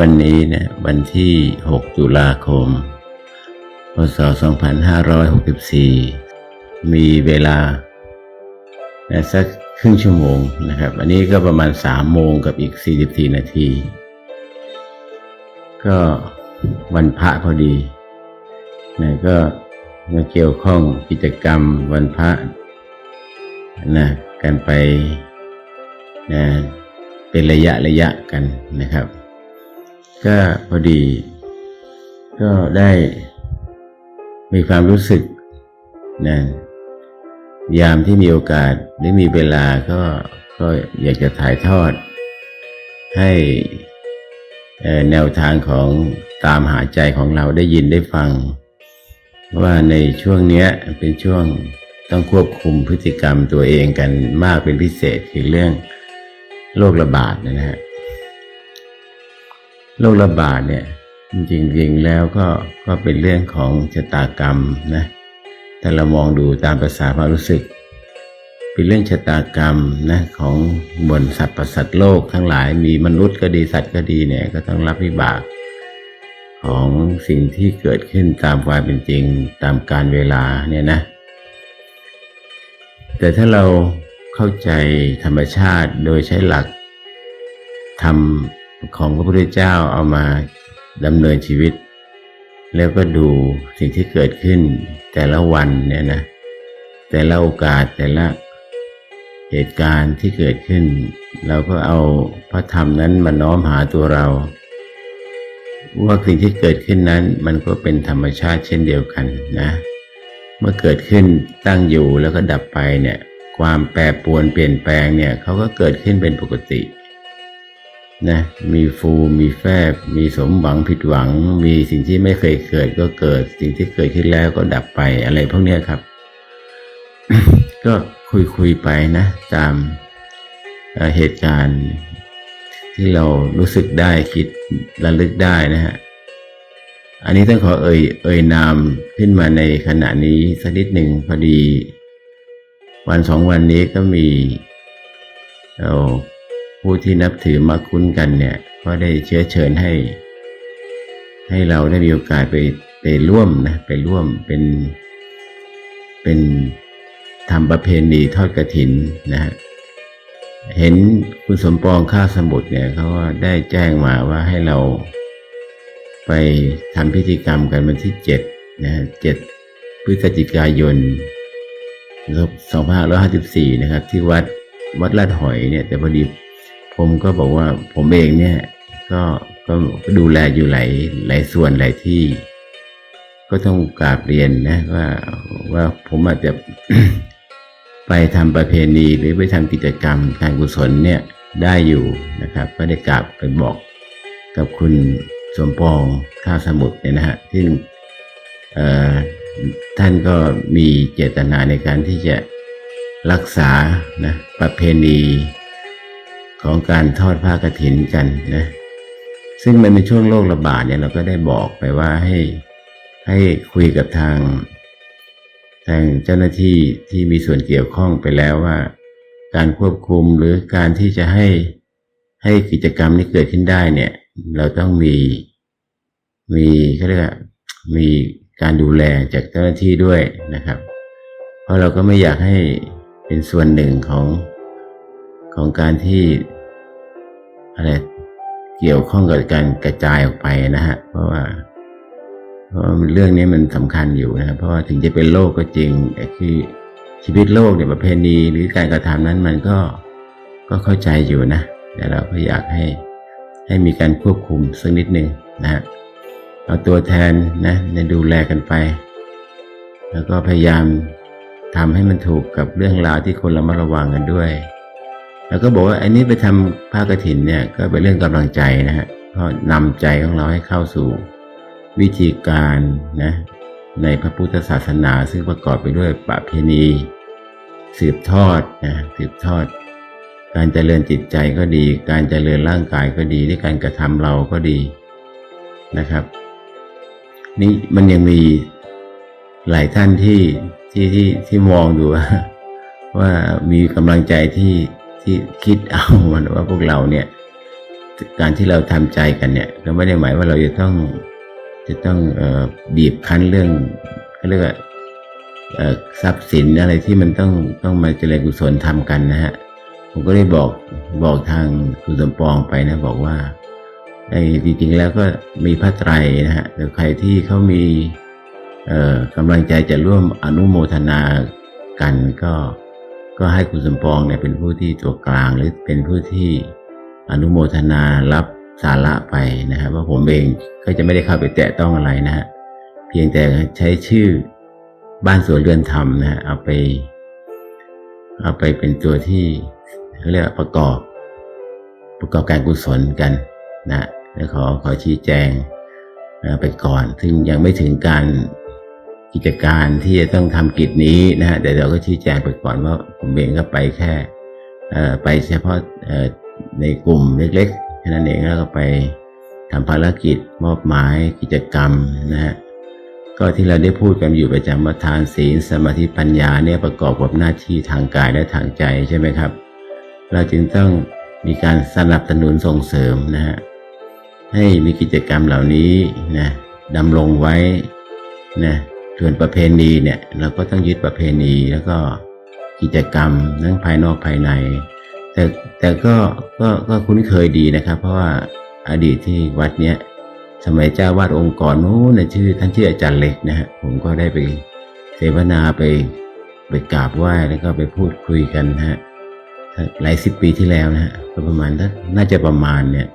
วันนี้นะวันที่ 6 ตุลาคม พศ 2564 มีเวลานะสักครึ่งชั่วโมงนะครับ อันนี้ก็ประมาณ 3 โมงกับอีก 44 นาที ก็วันพระพอดีนะก็มาเกี่ยวข้องกิจกรรมวันพระนะกันไปนะเป็นระยะระยะกันนะครับ ก็พอดี ก็ได้มีความรู้สึกนะยามที่มีโอกาสหรือมีเวลาก็ก็อยากจะถ่ายทอด ให้แนวทางของตามหาใจของเราได้ยินได้ฟัง ว่าในช่วงเนี้ยเป็นช่วงต้องควบคุมพฤติกรรมตัวเองกันมากเป็นพิเศษคือเรื่องโรคระบาดนะฮะ โรคระบาดเนี่ยจริงๆแล้วก็ก็เป็นเรื่องของชะตากรรมนะถ้าเรามองดูตามภาษาความรู้สึก เป็นเรื่องชะตากรรมนะของมวลสัตว์ประสัตว์โลกทั้งหลายมีมนุษย์ก็ดีสัตว์ก็ดีเนี่ยก็ต้องรับวิบาก ของสิ่งที่เกิดขึ้นตามความเป็นจริงตามการเวลาเนี่ยนะ แต่ถ้าเราเข้าใจธรรมชาติโดยใช้หลักธรรม ของพระพุทธเจ้าเอามาดำเนินชีวิต แล้วก็ดูสิ่งที่เกิดขึ้นแต่ละวันเนี่ยนะแต่ละโอกาสแต่ละเหตุการณ์ที่เกิดขึ้น เราก็เอาพระธรรมนั้นมาน้อมหาตัวเรา ว่าสิ่งที่เกิดขึ้นนั้นมันก็เป็นธรรมชาติเช่นเดียวกันนะ เมื่อเกิดขึ้นตั้งอยู่แล้วก็ดับไปเนี่ย ความแปรปรวนเปลี่ยนแปลงเนี่ยเขาก็เกิดขึ้นเป็นปกติ นะมีฟูมีแฟบ มีสมหวังผิดหวัง มีสิ่งที่ไม่เคยเกิดก็เกิด สิ่งที่เกิดขึ้นแล้วก็ดับไปอะไรพวกนี้ครับ ก็คุยคุยๆไปนะ ตามเหตุการณ์ที่เรารู้สึกได้คิดระลึกได้นะฮะ อันนี้ต้องขอเอ่ยเอ่ยนามขึ้นมาในขณะนี้สักนิดหนึ่งพอดี วันสองวันนี้ก็มีเอ่อ ผู้ที่นับถือมาคุ้นกันเนี่ยก็ได้เชื้อเชิญให้ ให้เราได้มีโอกาสไปไปร่วมนะไปร่วมเป็น เป็นทำประเพณีทอดกระถินนะฮะเห็นคุณสมปองข้าสมุทรเนี่ยเขาก็ได้แจ้งมาว่าให้เราไปทำพิธีกรรมกันวันที่เจ็ดนะเจ็ดพฤศจิกายนสองพันห้าร้อยห้าสิบสี่นะครับ ที่วัดวัดลาดหอยเนี่ย แต่พอดี ผมก็บอกว่าผมเองเนี่ย ก็ก็ดูแลอยู่หลายหลายส่วนหลายที่ ก็ต้องกราบเรียนนะว่าว่าผมอาจจะไปทำประเพณีหรือไปทำกิจกรรมการกุศลเนี่ยได้อยู่นะครับ ก็ได้กราบไปบอกกับคุณสมปองข้าสมุทรเนี่ยนะฮะที่ท่านก็มีเจตนาในการที่จะรักษานะประเพณี ของการทอดผ้ากฐินกันนะซึ่งมันเป็นช่วงโรคระบาดเนี่ยเราก็ได้บอกไปว่าให้ให้คุยกับทาง ทางเจ้าหน้าที่ที่มีส่วนเกี่ยวข้องไปแล้วว่า การควบคุมหรือการที่จะให้ให้กิจกรรมนี้เกิดขึ้นได้เนี่ย เราต้องมีมีเขาเรียกมีการดูแลจากเจ้าหน้าที่ด้วยนะครับ เพราะเราก็ไม่อยากให้เป็นส่วนหนึ่งของของการที่ อะไรเกี่ยวข้องกับการกระจายออกไปนะฮะ เพราะว่า เพราะเรื่องนี้มันสำคัญอยู่นะเพราะว่าถึงจะเป็นโรคก็จริงแต่คือชีวิตโลกเนี่ยประเพณีหรือการกระทำนั้นมันก็ก็เข้าใจอยู่นะแต่เราก็อยากให้ให้มีการควบคุมสักนิดหนึ่งนะฮะเอาตัวแทนนะในดูแลกันไป แล้วก็พยายามทำให้มันถูกกับเรื่องราวที่คนเรามาระวังกันด้วย แล้วก็บอกว่าอันนี้ไปทำผ้ากฐินเนี่ยก็เป็นเรื่องกำลังใจนะฮะเพราะนำใจของเราให้เข้าสู่วิธีการนะในพระพุทธศาสนาซึ่งประกอบไปด้วยประเพณี สืบทอดนะสืบทอด การเจริญจิตใจก็ดี การเจริญร่างกายก็ดีด้วยการกระทำเราก็ดีนะครับ นี่มันยังมีหลายท่านที่ที่ที่ที่มองดูว่า ว่ามีกำลังใจที่ ที่คิดเอามันว่าพวกเราเนี่ย การที่เราทำใจกันเนี่ยก็ไม่ได้หมายว่าเราจะต้องจะต้องออบีบคั้นเรื่องเขาเรียกว่าเอ่อทรัพย์สินอะไรที่มันต้องต้องมาเจริญกุศลทำกันนะฮะผมก็ได้บอกบอกทางคุณสมปองไปนะ บอกว่าไอ้จริงๆแล้วก็มีพระไตรนะฮะแต่ใครที่เขามีกำลังใจจะร่วมอนุโมทนากันก็ ก็ให้คุณสมปองเนี่ยเป็นผู้ที่ตัวกลางหรือเป็นผู้ที่อนุโมทนารับสาระไปนะครับว่าผมเองก็จะไม่ได้เข้าไปแตะต้องอะไรนะฮะเพียงแต่ใช้ชื่อบ้านสวนเรือนธรรมนะฮะเอาไป เอาไปเป็นตัวที่เขาเรียกว่าประกอบ ประกอบการกุศลกันนะและขอขอชี้แจงนะไปก่อน ซึ่งยังไม่ถึงการ กิจการที่จะต้องทำกิจนี้นะฮะแต่เราก็ชี้แจงไปก่อนว่าผมเองก็ไปแค่ไปเฉพาะในกลุ่มเล็กๆแค่นั้นเองแล้วก็ไปทำภารกิจมอบหมายกิจกรรมนะฮะก็ที่เราได้พูดกันอยู่ประจำว่าทานศีลสมาธิปัญญาเนี่ยประกอบกับหน้าที่ทางกายและทางใจใช่ไหมครับ เราจึงต้องมีการสนับสนุนส่งเสริมนะฮะให้มีกิจกรรมเหล่านี้นะดำรงไว้นะ ส่วนประเพณีเนี่ยเราก็ต้องยึดประเพณีแล้วก็กิจกรรมทั้งภายนอกภายใน แต่แต่ก็ก็ก็คุ้นเคยดีนะครับ เพราะว่าอดีตที่วัดเนี้ยสมัยเจ้าวาดองค์ก่อนนู้นชื่อท่านชื่ออาจารย์เล็กนะฮะผมก็ได้ไปเสวนาไปไปกราบไหว้แล้วก็ไปพูดคุยกันฮะหลายสิบปีที่แล้วนะฮะประมาณน่าจะประมาณเนี่ย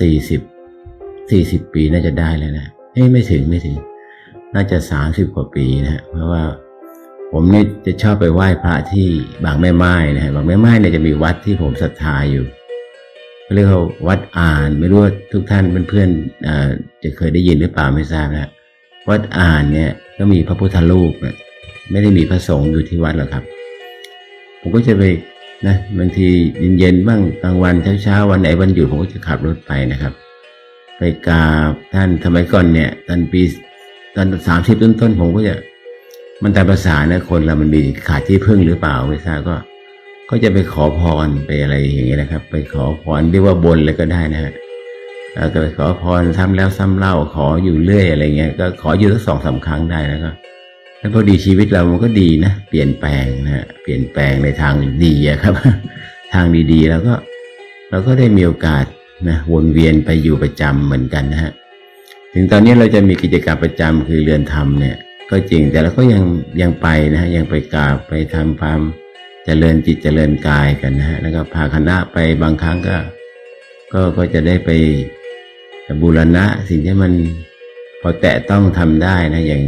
สี่สิบสี่สิบปีน่าจะได้แล้วนะเอ้ยไม่ถึงไม่ถึง น่าจะสามสิบกว่าปีนะฮะเพราะว่าผมเนี่ยจะชอบไปไหว้พระที่บางแม่ไม้นะฮะบางแม่ไม้เนี่ยจะมีวัดที่ผมศรัทธาอยู่เรียกว่าวัดอ่านไม่รู้ว่าทุกท่านเพื่อนๆอ่าจะเคยได้ยินหรือเปล่าไม่ทราบนะวัดอ่านเนี่ยก็มีพระพุทธรูปนะไม่ได้มีพระสงฆ์อยู่ที่วัดหรอกครับ ผมก็จะไปนะบางทีเย็นๆบ้างกลางวันเช้าๆวันไหนวันหยุดผมก็จะขับรถไปนะครับ ไปกราบท่านสมัยก่อนเนี่ยตอนปี ตอนสามสิบต้นๆผมก็จะ มันตามภาษานะคนเรามันมีขาดที่พึ่งหรือเปล่าไม่ทราบก็ ก็จะไปขอพรไปอะไรอย่างเงี้ยนะครับ ไปขอพรเรียกว่าบนเลยก็ได้นะฮะแล้วก็ไปขอพรซ้ำแล้วซ้ำเล่าขออยู่เรื่อยอะไรเงี้ยก็ขออยู่สักสองสาครั้งได้แล้วก็แล้วพอดีชีวิตเรามันก็ดีนะเปลี่ยนแปลงนะฮะเปลี่ยนแปลงในทางดีอะครับ ทางดีๆแล้วก็เราก็ได้มีโอกาสนะวนเวียนไปอยู่ประจำเหมือนกันนะฮะ ถึงตอนนี้เราจะมีกิจกรรมประจำคือเรือนธรรมเนี่ย ก็จริงแต่เราก็ยังยังไปนะฮะยังไปกราบไปทำความเจริญจิตเจริญกายกันนะฮะแล้วก็พาคณะไปบางครั้งก็ ก็ก็จะได้ไปบูรณะสิ่งที่มันพอแตะต้องทำได้นะอย่าง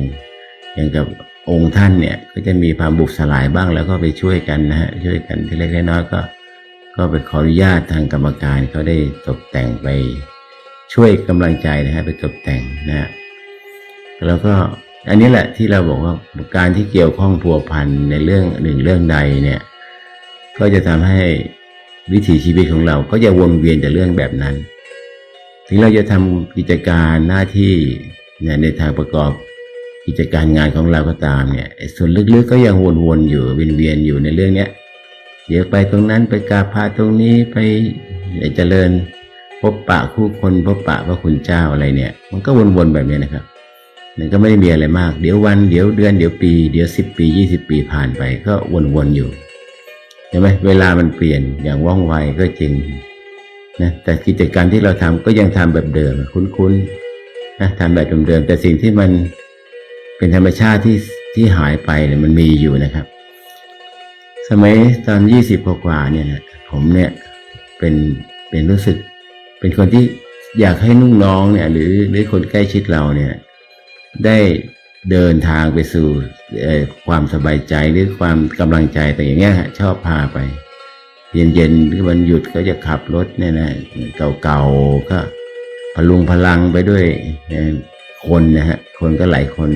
อย่างกับองค์ท่านเนี่ยก็จะมีความบุกสลายบ้างแล้วก็ไปช่วยกันนะฮะช่วยกันที่เล็กๆน้อยๆก็ ก็ไปขออนุญาตทางกรรมการเขาได้ตกแต่งไป ช่วยกำลังใจนะฮะไปตกแต่งนะฮะแล้วก็อันนี้แหละที่เราบอกว่าการที่เกี่ยวข้องพัวพันในเรื่องหนึ่งเรื่องใดเนี่ย ก็จะทำให้วิถีชีวิตของเราก็จะวนเวียนแต่เรื่องแบบนั้น ถึงเราจะทำกิจการหน้าที่เนี่ยในทางประกอบกิจการงานของเราก็ตามเนี่ยส่วนลึกๆก็ยังวนๆอยู่เวียนๆอยู่ในเรื่องเนี้ยเดี๋ยวไปตรงนั้นไปกาพระตรงนี้ไปเจริญ พบปะคู่คนพบปะพระคุณเจ้าอะไรเนี่ย มันก็วนๆแบบนี้นะครับ มันก็ไม่ได้มีอะไรมาก เดี๋ยววันเดี๋ยวเดือนเดี๋ยวปีเดี๋ยวสิบปียี่สิบปีผ่านไปก็วนๆอยู่ใช่ไหมเวลามันเปลี่ยนอย่างว่องไวก็จริงนะแต่กิจการที่เราทำก็ยังทำแบบเดิมคุ้นๆนะทำแบบเดิมๆแต่สิ่งที่มันเป็นธรรมชาติที่ที่หายไปเนี่ยมันมีอยู่นะครับ สมัยตอนยี่สิบกว่าเนี่ยนะผมเนี่ยเป็นเป็นรู้สึก เป็นคนที่อยากให้ลูกน้องเนี่ย หรือหรือคนใกล้ชิดเราเนี่ย ได้เดินทางไปสู่ความสบายใจหรือความกำลังใจแต่อย่างเงี้ยชอบพาไป เย็นๆหรือวันหยุดก็จะขับรถเนี่ยนะเก่าๆก็พลุงพลังไปด้วยคนนะฮะคนก็หลายคน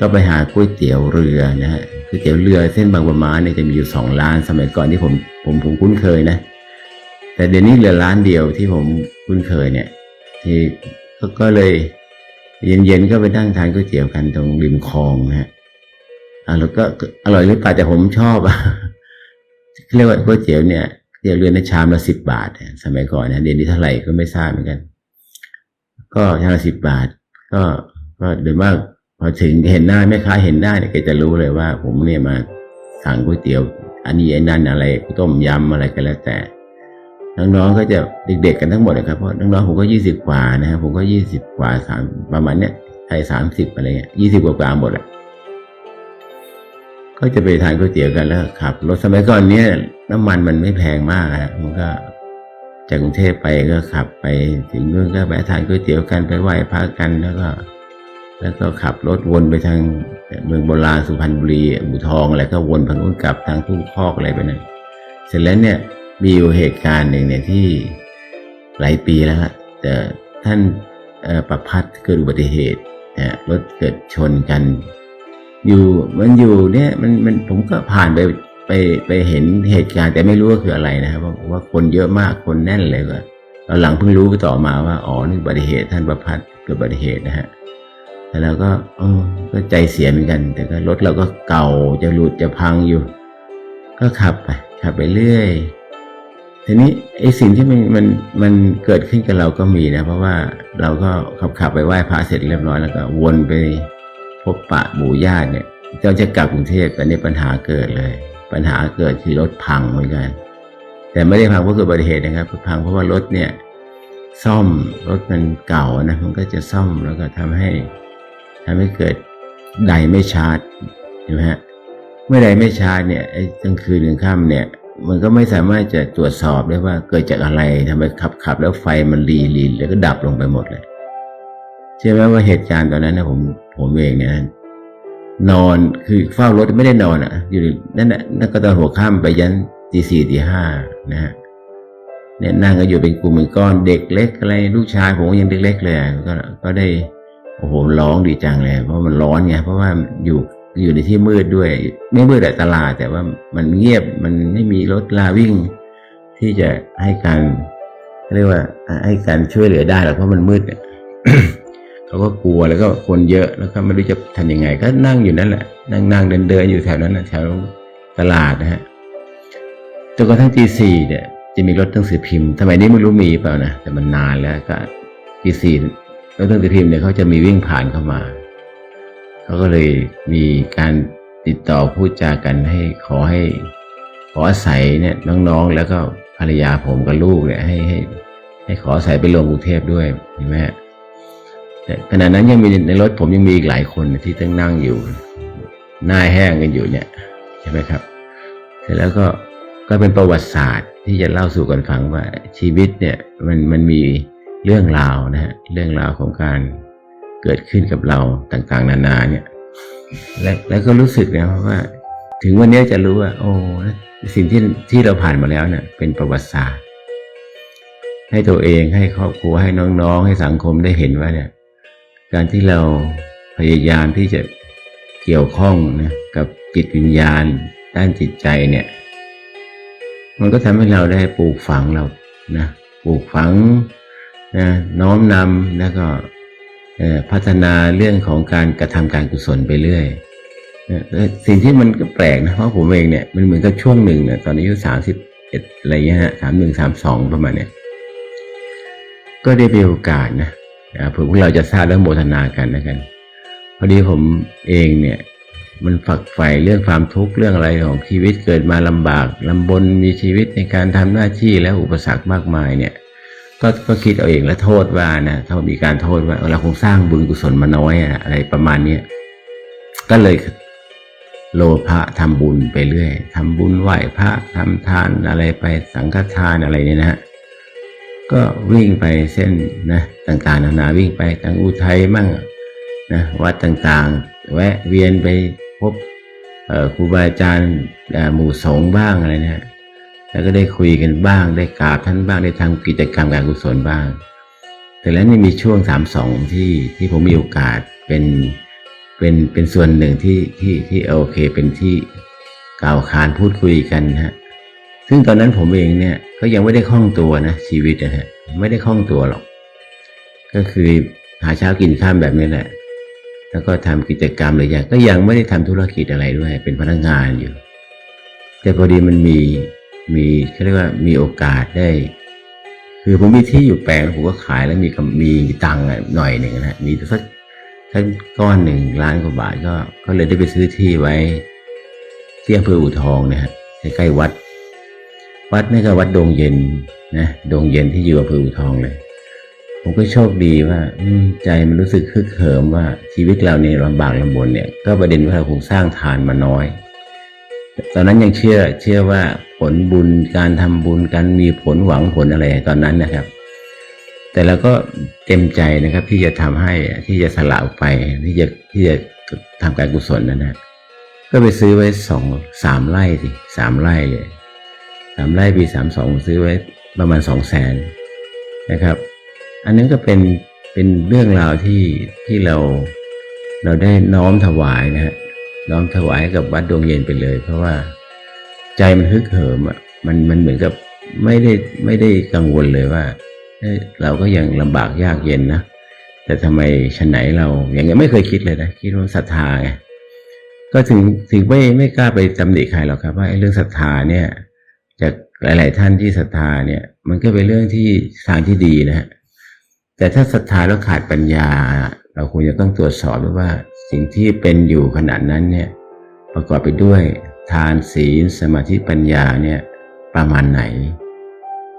ก็ไปหาก๋วยเตี๋ยวเรือนะฮะก๋วยเตี๋ยวเรือเส้นบางประมาเนี่ยจะมีอยู่สองร้านสมัยก่อนที่ผมผมผมคุ้นเคยนะ แต่เดี๋ยวนี้เหลือร้านเดียวที่ผมคุ้นเคยเนี่ย ที่ก็เลย เย็นๆก็ไปนั่งทานก๋วยเตี๋ยวกันตรงริมคลองนะฮะอ่าแล้วก็อร่อยหรือเปล่าแต่ผมชอบอะเรียกว่าก๋วยเตี๋ยวเนี่ยจที่เรือนในชามละสิบบาท สมัยก่อนนะเดี๋ยวนี้เท่าไหร่ก็ไม่ทราบเหมือนกัน ก็ชามละสิบบาท ก็ก็โดยมากพอถึงเห็นหน้าแม่ค้าเห็นได้เนี่ยแกจะรู้เลยว่า ผมเนี่ยมาสั่งก๋วยเตี๋ยว อันนี้ไอ้นั่นอะไรต้มยำอะไรก็แล้วแต่ น้องๆก็จะเด็กๆกันทั้งหมดเลยครับเพราะน้องๆผมก็ยี่สิบกว่านะครับผมก็ยี่สิบกว่าสามประมาณเนี้ยไทยสามสิบอะไรเงี้ยยี่สิบกว่าๆหมดแหละก็จะไปทานก๋วยเตี๋ยวกันแล้วขับรถสมัยก่อนเนี้ยน้ำมันมันไม่แพงมากนะมันก็จากกรุงเทพไปก็ขับไปถึงนู่นก็ไปทานก๋วยเตี๋ยวกันไปไหว้พระกันแล้วก็ แล้วก็ขับรถวนไปทางเมืองโบราณสุพรรณบุรีอู่ทองอะไรก็วนผ่านนู้นกลับทางทุ่งคอกอะไรไปนั่นเสร็จแล้วเนี่ย มีอยู่เหตุการณ์หนึ่งเนี่ยที่หลายปีแล้วแต่ท่านประพัดเกิดอุบัติเหตุนะรถเกิดชนกัน อยู่มันอยู่เนี่ยมันมันผมก็ผ่านไปไปไปเห็นเหตุการณ์แต่ไม่รู้ว่าคืออะไรนะครับว่าว่าคนเยอะมากคนแน่นเลยก็ตอนหลังเพิ่งรู้ต่อมาว่าอ๋อนี่อุบัติเหตุท่านประพัดเกิดอุบัติเหตุนะฮะแต่เราก็เออก็ใจเสียเหมือนกัน แต่ก็รถเราก็เก่าจะหลุดจะพังอยู่ ก็ขับไปขับไปเรื่อย ทีนี้ไอ้สิ่งที่มันมันมันเกิดขึ้นกับเราก็มีนะ เพราะว่าเราก็ขับขับไปไหว้พระเสร็จเรียบร้อยแล้วก็วนไปพบปะหมู่ญาติเนี่ยเราจะกลับกรุงเทพแต่นี่ปัญหาเกิดเลย ปัญหาเกิดคือรถพังเหมือนกัน แต่ไม่ได้พังเพราะเกิดอุบัติเหตุนะครับพังเพราะว่ารถเนี่ยซ่อมรถมันเก่านะมันก็จะซ่อมแล้วก็ทำให้ทำให้เกิดไดไม่ชาร์จเห็นไหมฮะเมื่อใดไม่ชาร์จเนี่ยไอ้กลางคืนกลางค่ำเนี่ย มันก็ไม่สามารถจะตรวจสอบได้ว่าเกิดจากอะไรทำไมขับขับแล้วไฟมันรีรีแล้วก็ดับลงไปหมดเลยเชื่อไหมว่าเหตุการณ์ตอนนั้นนะผมผมเองเนี่ยนอนคือเฝ้ารถไม่ได้นอนอะ อยู่นั่นน่ะนั่นก็ตอนหัวค่ำไปยันตีสี่ตีห้านะฮะเนี่ยนั่งก็อยู่เป็นกลุ่มเป็นก้อนเด็กเล็กอะไรลูกชายผมก็ยังเล็กๆเลยก็ก็ได้โอ้โหร้องดีจังเลย เพราะมันร้อนไงเพราะว่าอยู่ อยู่ในที่มืดด้วย ไม่มืดแต่ตลาดแต่ว่ามันเงียบมันไม่มีรถลาวิ่ง ที่จะให้การเรียกว่าให้การช่วยเหลือได้หรอกเพราะมันมืดเนี่ยเขาก็กลัวแล้วก็คนเยอะแล้วก็ไม่รู้จะทำยังไง ก็นั่งอยู่นั่นแหละ นั่งนั่งเดินเดินอยู่แถวนั้นแถวตลาดนะฮะจนกระทั่งตีสี่เนี่ย จะมีรถหนังสือพิมพ์สมัยนี้ไม่รู้มีเปล่านะแต่มันนานแล้วก็ตีสี่รถหนังสือพิมพ์เนี่ยเขาจะมีวิ่งผ่านเข้ามา เขาก็เลยมีการติดต่อพูดจากันให้ขอให้ขออาศัยเนี่ยน้องๆ แล้วก็ภรรยาผมกับลูกเนี่ยให้ให้ให้ขออาศัยไปลงกรุงเทพด้วยเห็นไหมฮะแต่ขณะนั้นยังมีในรถผมยังมีอีกหลายคนที่ตั้งนั่งอยู่หน้าแห้งกันอยู่เนี่ยใช่ไหมครับเสร็จแล้วก็ก็เป็นประวัติศาสตร์ที่จะเล่าสู่กันฟังว่าชีวิตเนี่ยมันมันมีเรื่องราวนะฮะเรื่องราวของการ เกิดขึ้นกับเราต่างๆ นานาเนี่ย และแล้วก็รู้สึกนะว่า ถึงวันนี้จะรู้ว่า โอ้สิ่งที่ที่เราผ่านมาแล้วเนี่ยเป็นประวัติศาสตร์ ให้ตัวเองให้ครอบครัวให้น้องๆ ให้สังคมได้เห็นว่าเนี่ย การที่เราพยายามที่จะเกี่ยวข้องนะกับจิตวิญญาณ ด้านจิตใจเนี่ย มันก็ทำให้เราได้ปลูกฝังเรานะปลูกฝังนะน้อมนำแล้วก็ พัฒนาเรื่องของการกระทำการกุศลไปเรื่อยสิ่งที่มันก็แปลกนะเพราะผมเองเนี่ยมันเหมือนกับช่วงหนึ่งเนี่ยตอนอายุสามสิบเอ็ดอะไรเงี้ยฮะสามหนึ่งสามสองประมาณเนี่ยก็ได้มีโอกาสนะเผื่อพวกเราจะทราบแล้วโมทนากันนะกันพอดีผมเองเนี่ยมันฝักใฝ่เรื่องความทุกข์เรื่องอะไรของชีวิตเกิดมาลำบากลำบนมีชีวิตในการทำหน้าที่และอุปสรรคมากมายเนี่ย ก็ก็คิดเอาเองและโทษว่านะถ้ามีการโทษว่าเราคงสร้างบุญกุศลมาน้อยอะอะไรประมาณเนี้ยก็เลยโลภะทำบุญไปเรื่อยทำบุญไหว้พระทำทานอะไรไปสังฆทานอะไรเนี่ยนะฮะก็วิ่งไปเส้นนะต่างๆนานาวิ่งไปทางอุทัยมั่งนะวัดต่างๆ แวะเวียนไปพบครูบาอาจารย์หมู่สงบ้างอะไรนะฮะ แล้วก็ได้คุยกันบ้าง ได้กราบท่านบ้าง ได้ทำกิจกรรมการกุศลบ้าง แต่แล้วนี่มีช่วงสามสองที่ที่ผมมีโอกาสเป็นเป็นเป็นส่วนหนึ่งที่ที่ที่โอเคเป็นที่กล่าวขานพูดคุยกันฮะ ซึ่งตอนนั้นผมเองเนี่ยก็ยังไม่ได้คล่องตัวนะชีวิตนะฮะไม่ได้คล่องตัวหรอก ก็คือหาเช้ากินข้ามแบบนี้แหละ แล้วก็ทำกิจกรรมหรืออย่างก็ยังไม่ได้ทำธุรกิจอะไรด้วย เป็นพนักงานอยู่ แต่พอดีมันมี มีเขาเรียกว่ามีโอกาสได้ คือผมมีที่อยู่แปลงผมก็ขายแล้วมีมีตังค์อะหน่อยหนึ่งนะมีสักสักก้อนหนึ่งล้านกว่าบาทก็ก็เลยได้ไปซื้อที่ไว้ที่อำเภออู่ทองเนี่ยฮะใกล้ๆวัด วัดนี่ก็วัดดงเย็นนะดงเย็นที่อยู่อำเภออู่ทองเลย ผมก็โชคดีว่า อืใจมันรู้สึกคึกเหิมว่าชีวิตเราเนี่ยลำบากลำบนเนี่ย ก็ประเด็นว่าเราคงสร้างทานมาน้อย ตอนนั้นยังเชื่อเชื่อว่าผลบุญการทำบุญการมีผลหวังผลอะไรตอนนั้นนะครับ แต่เราก็เต็มใจนะครับ ที่จะทำให้ที่จะสละออกไปที่จะที่จะทำการกุศลนั่นนะก็ไปซื้อไว้สองสามไร่สิสามไร่เลยสามไร่ปีสามสองซื้อไว้ประมาณสองแสนนะครับ อันนั้นก็เป็นเป็นเรื่องราวที่ที่เราเราได้น้อมถวายนะฮะ น้อมถวายกับวัดดวงเย็นไปเลย เพราะว่าใจมันฮึกเหิมอะมันมันเหมือนกับไม่ได้ไม่ได้กังวลเลยว่าเราก็ยังลำบากยากเย็นนะแต่ทำไมชนไหนเราอย่างเงี้ยไม่เคยคิดเลยนะคิดว่าศรัทธาไงก็ถึงถึงไม่ไม่กล้าไปตำหนิใครหรอกครับ ว่าเรื่องศรัทธาเนี่ยจากหลาย ๆ ท่านที่ศรัทธาเนี่ย มันก็เป็นเรื่องที่ทางที่ดีนะฮะแต่ถ้าศรัทธาแล้วขาดปัญญา เราควรจะต้องตรวจสอบด้วยว่า สิ่งที่เป็นอยู่ขณะนั้นเนี่ยประกอบไปด้วยทานศีลสมาธิปัญญาเนี่ยประมาณไหน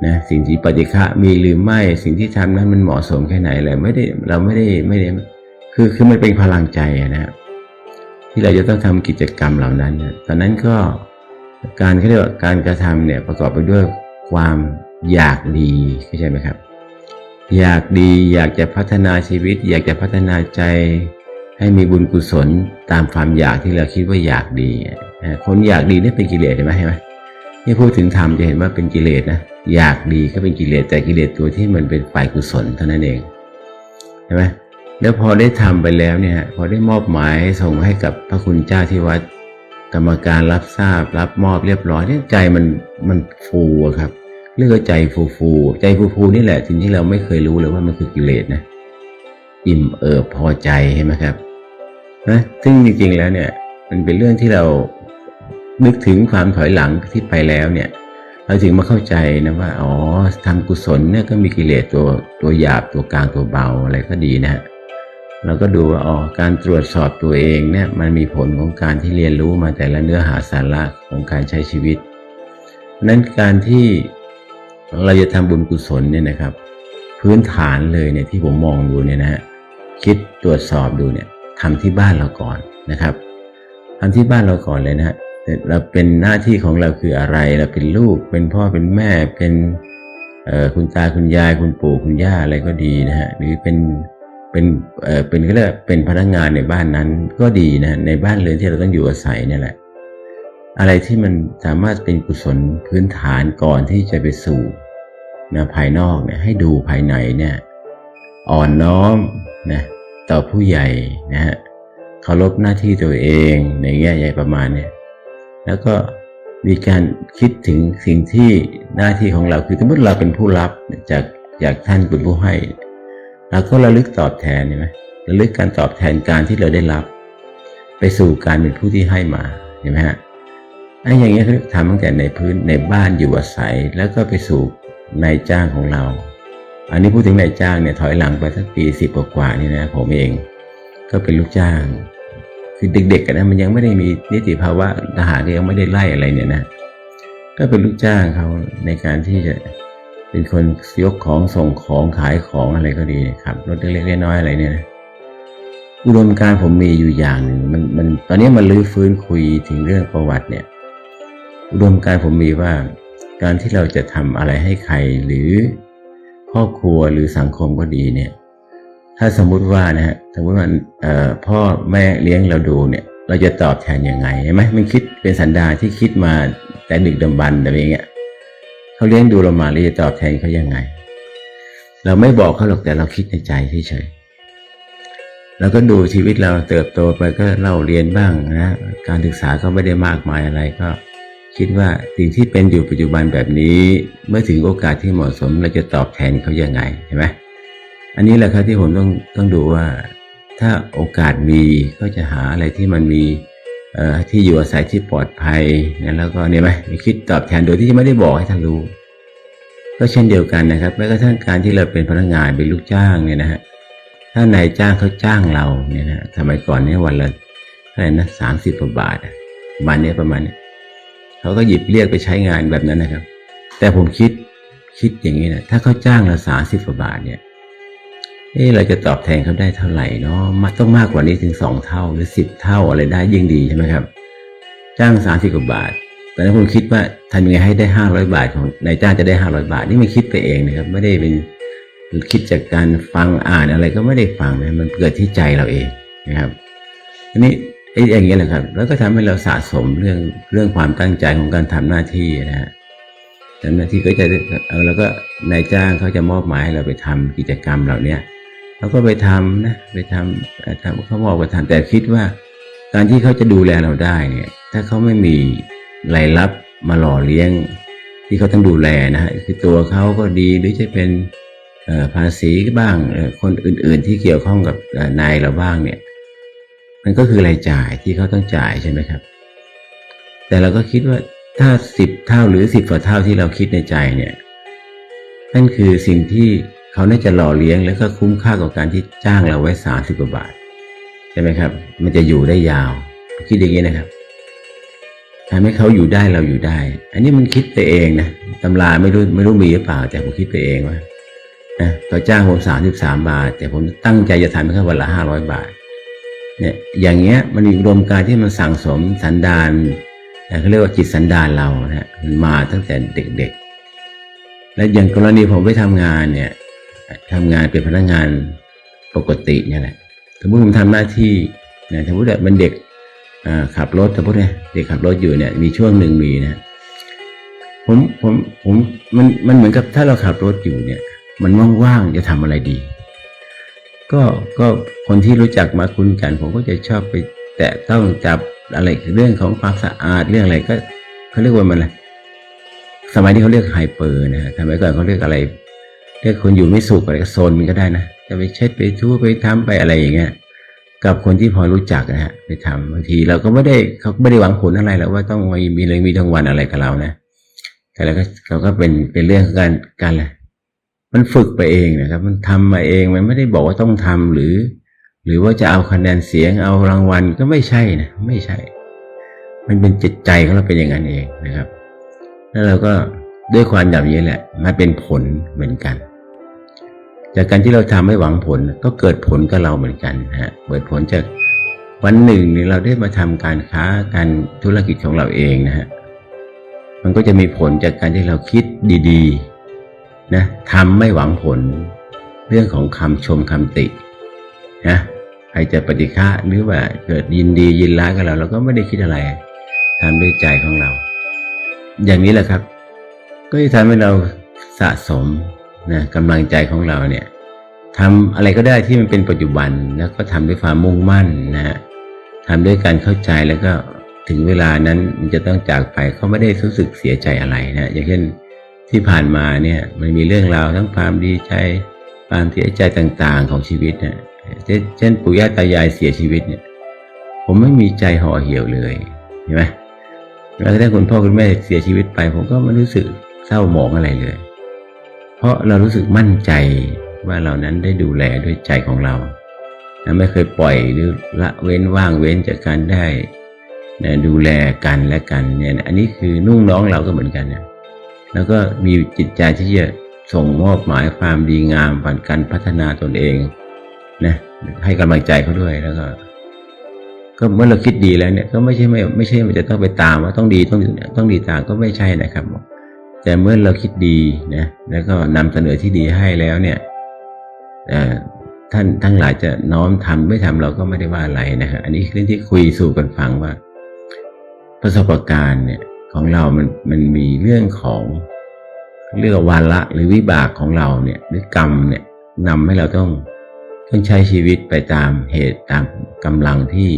นะสิ่งที่ปฏิฆะมีหรือไม่สิ่งที่ทำนั้นมันเหมาะสมแค่ไหนเลยไม่ได้เราไม่ได้ไม่ได้คือคือมันเป็นพลังใจนะครับที่เราจะต้องทำกิจกรรมเหล่านั้นนะตอนนั้นก็การเขาเรียกว่าการกระทำเนี่ยประกอบไปด้วยความอยากดีเข้าใจไหมครับ อยากดีอยากจะพัฒนาชีวิต อยากจะพัฒนาใจ ให้มีบุญกุศลตามความอยากที่เราคิดว่าอยากดีคนอยากดีนี่เป็นกิเลสใช่ไหมใช่ไหมนี่พูดถึงธรรมจะเห็นว่าเป็นกิเลสนะอยากดีก็เป็นกิเลสแต่กิเลสตัวที่มันเป็นฝ่ายกุศลเท่านั้นเองใช่ไหมแล้วพอได้ทำไปแล้วเนี่ยพอได้มอบหมายส่งให้กับพระคุณเจ้าที่วัดกรรมการรับทราบรับมอบเรียบร้อยเนี่ยใจมันมันฟูครับเรียกว่าใจฟูฟูใจฟูฟูๆนี่แหละสิ่งที่เราไม่เคยรู้เลยว่ามันคือกิเลสนะอิ่มเอิบพอใจใช่ไหมครับ นะซึ่งจริงๆแล้วเนี่ยมันเป็นเรื่องที่เรานึกถึงความถอยหลังที่ไปแล้วเนี่ยเราถึงมาเข้าใจนะว่าอ๋อทำกุศลเนี่ยก็มีกิเลสตัวตัวหยาบตัวกลางตัวเบาอะไรก็ดีนะฮะเราก็ดูว่าอ๋อการตรวจสอบตัวเองเนี่ยมันมีผลของการที่เรียนรู้มาแต่ละเนื้อหาสาระของการใช้ชีวิตนั้นการที่เราจะทำบุญกุศลเนี่ยนะครับ พื้นฐานเลยเนี่ยที่ผมมองดูเนี่ยนะฮะคิดตรวจสอบดูเนี่ย ทำที่บ้านเราก่อนนะครับทำที่บ้านเราก่อนเลยนะฮะเราเป็นหน้าที่ของเราคืออะไร เราเป็นลูก เป็นพ่อเป็นแม่ เป็นคุณตาคุณยายคุณปู่คุณย่าอะไรก็ดีนะฮะหรือเป็นเป็นเอ่อเป็นก็เรียกเป็นพนักงานในบ้านนั้นก็ดีนะในบ้านเรือนที่เราต้องอยู่อาศัยนี่แหละ อะไรที่มันสามารถเป็นกุศลพื้นฐานก่อนที่จะไปสู่นะภายนอกเนี่ยให้ดูภายในเนี่ยอ่อนน้อมนะ ต่อผู้ใหญ่นะฮะเคารพหน้าที่ตัวเองในแง่ใหญ่ประมาณเนี่ยแล้วก็มีการคิดถึงสิ่งที่หน้าที่ของเราคือสมมติเราเป็นผู้รับจากจากท่านเป็นผู้ให้เราก็ระลึกตอบแทนใช่ไหมระลึกการตอบแทนการที่เราได้รับ ไปสู่การเป็นผู้ที่ให้มาเห็นไหมฮะไอ้อย่างเงี้ยเขาทำตั้งแต่ในพื้นในบ้านอยู่อาศัย แล้วก็ไปสู่นายจ้างของเรา อันนี้พูดถึงนายจ้างเนี่ยถอยหลังไปสักปีสิบกว่านี่นะผมเอง ก็เป็นลูกจ้าง คือเด็กๆกันนะมันยังไม่ได้มีนิติภาวะทหารยังไม่ได้ไล่อะไรเนี่ยนะ ก็เป็นลูกจ้างเขาในการที่จะเป็นคนยกของส่งของขายของอะไรก็ดีครับรถเล็กๆน้อยๆอะไรเนี่ยนะอุดมการผมมีอยู่อย่างหนึ่งมันมันตอนนี้มันลื้อฟื้นคุยถึงเรื่องประวัติเนี่ย อุดมการผมมีว่าการที่เราจะทำอะไรให้ใครหรือ รอบครัวหรือสังคมก็ดีเนี่ย ถ้าสมมุติว่านะฮะสมมติว่าพ่อแม่เลี้ยงเราดูเนี่ย เราจะตอบแทนยังไงใช่ไหมมันคิดเป็นสันดาที่คิดมาแต่ดึกดำบรรพ์อะไรเงี้ยเขาเลี้ยงดูเรามาเราจะตอบแทนเขายังไง เราไม่บอกเขาหรอกแต่เราคิดในใจเฉยๆแล้วก็ดูชีวิตเราเติบโตไปก็เล่าเรียนบ้างนะการศึกษาก็ไม่ได้มากมายอะไรก็ คิดว่าสิ่งที่เป็นอยู่ปัจจุบันแบบนี้ เมื่อถึงโอกาสที่เหมาะสมเราจะตอบแทนเขายังไงใช่ไหมอันนี้แหละครับที่ผมต้องต้องดูว่า ถ้าโอกาสมีก็จะหาอะไรที่มันมีเอ่อที่อยู่อาศัยที่ปลอดภัยนะแล้วก็เนี่ยไหมคิดตอบแทนโดยที่ไม่ได้บอกให้ท่านรู้ ก็เช่นเดียวกันนะครับแม้กระทั่งการที่เราเป็นพนักงานเป็นลูกจ้างเนี่ยนะฮะถ้านายจ้างเขาจ้างเราเนี่ยนะสมัยก่อนเนี่ยวันละเท่าไหร่นะสามสิบกว่าบาทประมาณเนี้ยประมาณนี้ เขาก็หยิบเรียกไปใช้งานแบบนั้นนะครับ แต่ผมคิดคิดอย่างนี้นะถ้าเขาจ้างเราสามสิบกว่าบาทเนี่ยเอ๊ะเราจะตอบแทนเขาได้เท่าไหร่เนาะมันต้องมากกว่านี้ถึงสองเท่าหรือสิบเท่าอะไรได้ยิ่งดีใช่ไหมครับ จ้างสามสิบกว่าบาทแต่นั้นผมคิดว่าทำยังไงให้ได้ห้าร้อยบาทของนายจ้างจะได้ห้าร้อยบาท นี่มันคิดไปเองนะครับ ไม่ได้เป็นคิดจากการฟังอ่านอะไรก็ไม่ได้ฟังนะมันเกิดที่ใจเราเองนะครับทีนี้ อ้อย่างเงี้ยแหละครับ แล้วก็ทำให้เราสะสมเรื่องเรื่องความตั้งใจของการทำหน้าที่นะฮะทำหน้าที่ก็จะเออแล้วก็นายจ้างเขาจะมอบหมายให้เราไปทำกิจกรรมเหล่าเนี้ยเราก็ไปทำนะไปทำเอ่อทำเขาบอกไปทำแต่คิดว่า การที่เขาจะดูแลเราได้เนี่ย ถ้าเขาไม่มีรายรับมาหล่อเลี้ยง ที่เขาต้องดูแลนะฮะคือตัวเขาก็ดีหรือจะเป็นภาษีบ้างคนอื่น ๆ ที่เกี่ยวข้องกับนายเราบ้างเนี่ย มันก็คือรายจ่ายที่เขาต้องจ่ายใช่ไหมครับ แต่เราก็คิดว่าถ้าสิบเท่าหรือสิบกว่าเท่าที่เราคิดในใจเนี่ยนั่นคือสิ่งที่เขาน่าจะหล่อเลี้ยงแล้วก็คุ้มค่ากับการที่จ้างเราไว้สามสิบกว่าบาทใช่ไหมครับ มันจะอยู่ได้ยาว คิดอย่างนี้นะครับทำให้เขาอยู่ได้เราอยู่ได้ อันนี้มันคิดไปเองนะตำราไม่รู้ไม่รู้มีหรือเปล่า แต่ผมคิดไปเองว่านะเขาจ้างผมสามสิบสามบาท แต่ผมตั้งใจจะทำให้เขาวันละห้าร้อยบาท เนี่ยอย่างเงี้ยมันมีอุดมการที่มันสั่งสมสันดานนะเขาเรียกว่าจิตสันดานเรานะมันมาตั้งแต่เด็กๆ และอย่างกรณีผมไปทำงานเนี่ยทำงานเป็นพนักงานปกติเนี่ยแหละสมมติผมทำหน้าที่นะสมมติแบบมันเด็กขับรถสมมติเนี่ยเด็กขับรถอยู่เนี่ยมีช่วงหนึ่งมีนะผมผมผมมันมันเหมือนกับถ้าเราขับรถอยู่เนี่ย มันว่างๆจะทำอะไรดี ก็ก็คนที่รู้จักมาคุ้นกัน ผมก็จะชอบไป แตะต้องจับอะไรเรื่องของความสะอาดเรื่องอะไรก็เขาเรียกว่ามันอะไรสมัยนี้เขาเรียกไฮเปอร์นะฮะสมัยก่อนเขาเรียกอะไรเรียกคนอยู่ไม่สุขอะไรก็โซนมันก็ได้นะจะไปเช็ดไปทั่วไปทำไปอะไรอย่างเงี้ยกับคนที่พอรู้จักนะฮะไปทำบางทีเราก็ไม่ได้เขาไม่ได้หวังผลอะไรแล้วว่าต้องมีมีเลยมีทั้งวันอะไรกับเรานะแต่เราก็เราก็เป็นเป็นเรื่องของการการอะไร มันฝึกไปเองนะครับ มันทำมาเองมันไม่ได้บอกว่าต้องทำหรือ หรือว่าจะเอาคะแนนเสียงเอารางวัลก็ไม่ใช่นะไม่ใช่ มันเป็นจิตใจของเราเป็นอย่างนั้นเองนะครับ แล้วเราก็ด้วยความแบบนี้แหละมาเป็นผลเหมือนกัน จากการที่เราทำไม่หวังผลก็เกิดผลกับเราเหมือนกันนะฮะเกิดผลจากวันหนึ่งเนี่เราได้มาทำการค้าการธุรกิจของเราเองนะฮะมันก็จะมีผลจากการที่เราคิดดี ๆ นะทำไม่หวังผล เรื่องของคำชมคำตินะใครจะปฏิฆะหรือว่าเกิดยินดียินร้ายกับเรา เราก็ไม่ได้คิดอะไรทำด้วยใจของเรา อย่างนี้แหละครับ ก็จะทำให้เราสะสมนะกำลังใจของเราเนี่ยทำอะไรก็ได้ที่มันเป็นปัจจุบันแล้วก็ทำด้วยความมุ่งมั่นนะฮะทำด้วยการเข้าใจแล้วก็ถึงเวลานั้นมันจะต้องจากไปเขาไม่ได้รู้สึกเสียใจอะไรนะอย่างเช่น ที่ผ่านมาเนี่ยมันมีเรื่องราวทั้งความดีใจความเสียใจต่างๆของชีวิตเนี่ยเช่นปู่ย่าตายายเสียชีวิตเนี่ย ผมไม่มีใจห่อเหี่ยวเลยเห็นไหมแล้วถ้าคุณพ่อคุณแม่เสียชีวิตไป ผมก็ไม่รู้สึกเศร้าหมองอะไรเลย เพราะเรารู้สึกมั่นใจว่าเรานั้นได้ดูแลด้วยใจของเราไม่เคยปล่อยหรือละเว้นว่างเว้นจากการได้ดูแลกันและกันเนี่ยอันนี้คือนุ่งน้องเราก็เหมือนกันเนี่ย แล้วก็มีจิตใจที่จะส่งมอบหมายความดีงามผ่านการพัฒนาตนเองนะให้กำลังใจเขาด้วยแล้วก็ ก็เมื่อเราคิดดีแล้วเนี่ย ก็ไม่ใช่ไม่ไม่ใช่มันจะต้องไปตามว่าต้องดีต้องต้องดีตามก็ไม่ใช่นะครับ แต่เมื่อเราคิดดีนะแล้วก็นำเสนอที่ดีให้แล้วเนี่ยท่านทั้งหลายจะน้อมทำไม่ทำเราก็ไม่ได้ว่าอะไรนะครับอันนี้คือเรื่องที่คุยสู่กันฟังว่า ประสบการณ์เนี่ย ของเรามันมันมีเรื่องของเรื่องวาระหรือวิบากของเราเนี่ยหรือกรรมเนี่ยนำให้เราต้องต้องใช้ชีวิตไปตามเหตุตามกำลังที่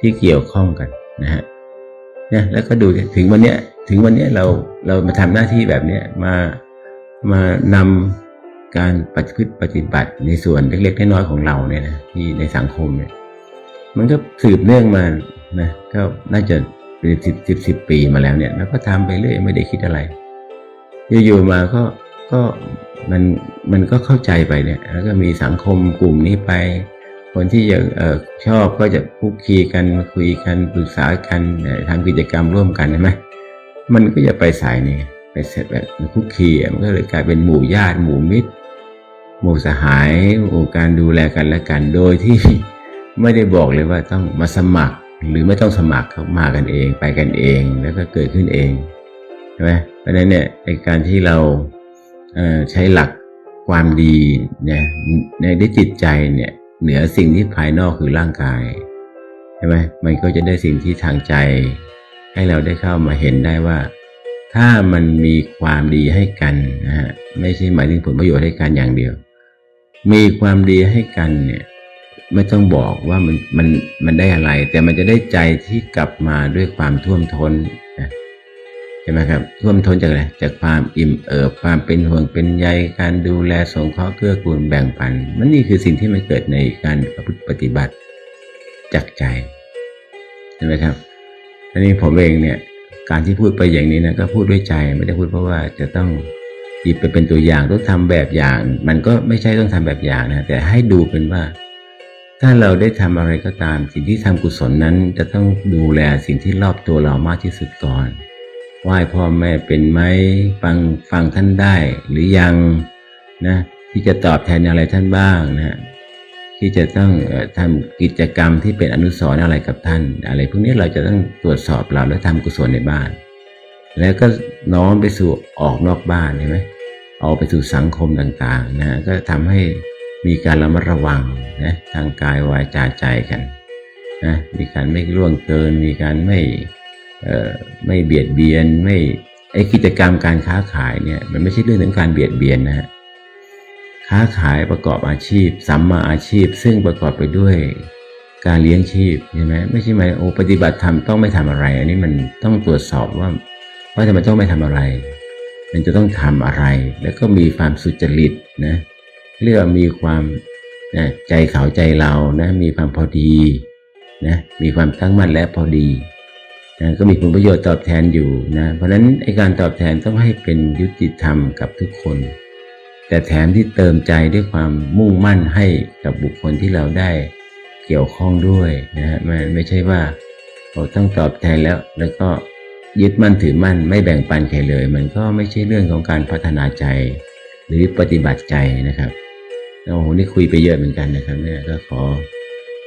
ที่เกี่ยวข้องกันนะฮะเนี่ยแล้วก็ดูถึงวันเนี้ยถึงวันเนี้ยเราเรามาทำหน้าที่แบบเนี้ยมามานำการปฏิพฤติปฏิบัติในส่วนเล็กๆน้อยๆของเราเนี่ยนะที่ในสังคมเนี่ยมันก็สืบเนื่องมานะก็น่าจะ เป็นสิบสิบสิบปีมาแล้วเนี่ยแล้วก็ทำไปเรื่อยไม่ได้คิดอะไรอยู่ๆมาก็ก็มันมันก็เข้าใจไปเนี่ย แล้วก็มีสังคมกลุ่มนี้ไป คนที่ยังเออชอบก็จะคุกคีกันคุยกันปรึกษากันทำกิจกรรมร่วมกันใช่ไหมมันก็จะไปสายนี่ไปเสร็จแบบคุกคีมันก็เลยกลายเป็นหมู่ญาติหมู่มิตร หมู่สหายหมู่การดูแลกันและกัน โดยที่ไม่ได้บอกเลยว่าต้องมาสมัคร หรือไม่ต้องสมัครเขามากันเองไปกันเองแล้วก็เกิดขึ้นเองใช่ไหมเพราะฉะนั้นเนี่ยไอการที่เราใช้หลักความดีเนี่ยในได้จิตใจเนี่ยเหนือสิ่งที่ภายนอกคือร่างกายใช่ไหมมันก็จะได้สิ่งที่ทางใจ ให้เราได้เข้ามาเห็นได้ว่า ถ้ามันมีความดีให้กันนะฮะไม่ใช่หมายถึงผลประโยชน์ให้กันอย่างเดียว มีความดีให้กันเนี่ย ไม่ต้องบอกว่ามันมันมันได้อะไร แต่มันจะได้ใจที่กลับมาด้วยความท่วมท้นนะใช่ไหมครับ ท่วมท้นจากอะไรจากความอิ่มเอิบความเป็นห่วงเป็นใยการดูแลสงเคราะห์เกื้อกูลแบ่งปัน มันนี่คือสิ่งที่มันเกิดในการประพฤติปฏิบัติจากใจใช่ไหมครับอันนี้ผมเองเนี่ยการที่พูดไปอย่างนี้นะก็พูดด้วยใจไม่ได้พูดเพราะว่าจะต้องหยิบไปเป็นตัวอย่างต้องทำแบบอย่าง มันก็ไม่ใช่ต้องทำแบบอย่างนะแต่ให้ดูเป็นว่า ถ้าเราได้ทำอะไรก็ตาม สิ่งที่ทำกุศลนั้นจะต้องดูแลสิ่งที่รอบตัวเรามากที่สุดก่อนไหว้พ่อแม่เป็นไหมฟังฟังท่านได้ หรือยังนะที่จะตอบแทนอะไรท่านบ้างนะที่จะต้องทำกิจกรรมที่เป็นอนุสรณ์อะไรกับท่าน อะไรพวกนี้เราจะต้องตรวจสอบเราและทำกุศลในบ้าน แล้วก็น้อมไปสู่ออกนอกบ้านใช่ไหมออกไปสู่สังคมต่างๆนะก็ทำให้ มีการระมัดระวังนะทางกายวายจาใจกันนะมีการไม่ล่วงเกิน มีการไม่ไม่เบียดเบียนไม่ไอกิจกรรมการค้าขายเนี่ยมันไม่ใช่เรื่องถึงการเบียดเบียนนะฮะค้าขายประกอบอาชีพสัมมาอาชีพ ซึ่งประกอบไปด้วยการเลี้ยงชีพใช่ไหมไม่ใช่ไหมโอ้ปฏิบัติธรรมต้องไม่ทำอะไร อันนี้มันต้องตรวจสอบว่าว่าทำไมต้องไม่ทำอะไร มันจะต้องทำอะไร แล้วก็มีความสุจริตนะ เรื่องมีความนะใจเขาใจเรานะมีความพอดีนะมีความตั้งมั่นและพอดีนะก็มีผลประโยชน์ตอบแทนอยู่นะเพราะฉะนั้นไอการตอบแทนต้องให้เป็นยุติธรรมกับทุกคน แต่แถมที่เติมใจด้วยความมุ่งมั่นให้กับบุคคลที่เราได้เกี่ยวข้องด้วยนะฮะมันไม่ใช่ว่าเราต้องตอบแทนแล้วแล้วก็ยึดมั่นถือมั่นไม่แบ่งปันใครเลย มันก็ไม่ใช่เรื่องของการพัฒนาใจ หรือปฏิบัติใจนะครับ โอ้โหนี่คุยไปเยอะเหมือนกันนะครับเนี่ยก็ขอ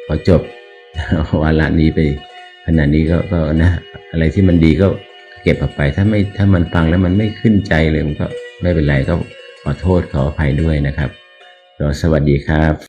ขอจบวาระนี้ไปขนาดนี้ก็ก็นะอะไรที่มันดีก็เก็บออกไป ถ้าไม่ถ้ามันฟังแล้วมันไม่ขึ้นใจเลยมันก็ไม่เป็นไรก็ขอโทษขออภัยด้วยนะครับสวัสดีครับ